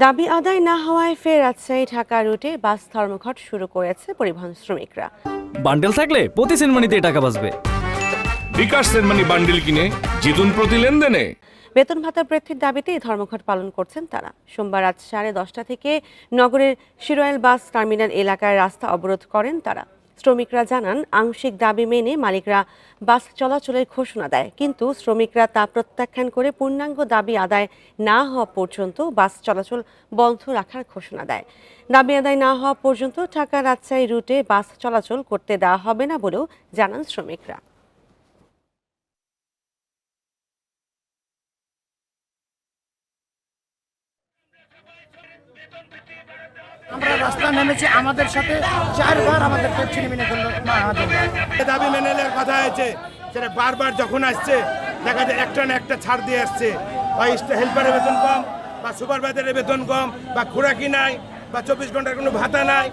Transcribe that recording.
দাবি আদায় না হওয়ায় ফের রাজশাহী ঢাকা রুটে বাস ধর্মঘট শুরু করেছে পরিবহন শ্রমিকরা। বান্ডেল থাকলে প্রতি সেনমানিতে টাকা বাঁচবে। বিকাশ সেনমানি বান্ডিল কিনে জিতুন প্রতি লেনদেনে। বেতন ভাতা বৃদ্ধির দাবিতে এই ধর্মঘট পালন করছেন তারা। সোমবার রাত সাড়ে দশটা থেকে নগরের শিরোয়েল বাস টার্মিনাল এলাকায় রাস্তা অবরোধ করেন তারা। শ্রমিকরা জানান, আংশিক দাবি মেনে মালিকরা বাস চলাচলের ঘোষণা দেয়। কিন্তু শ্রমিকরা তা প্রত্যাখ্যান করে পূর্ণাঙ্গ দাবি আদায় না হওয়া পর্যন্ত বাস চলাচল বন্ধ রাখার ঘোষণা দেয়। দাবি আদায় না হওয়া পর্যন্ত ঢাকা রাজশাহী রুটে বাস চলাচল করতে দেওয়া হবে না বলেও জানান শ্রমিকরা। আমরা নেমেছে, আমাদের সাথে চারবার আমাদের ছিনে মেনে করল দাবি মেনে নেওয়ার কথা হয়েছে সেটা বারবার যখন আসছে, দেখা যায় একটা না একটা ছাড় দিয়ে আসছে। বা হেল্পারের বেতন কম, বা সুপারভাইজারের বেতন কম, বা খোরাকি নাই, বা চব্বিশ ঘণ্টার কোনো ভাতা নাই।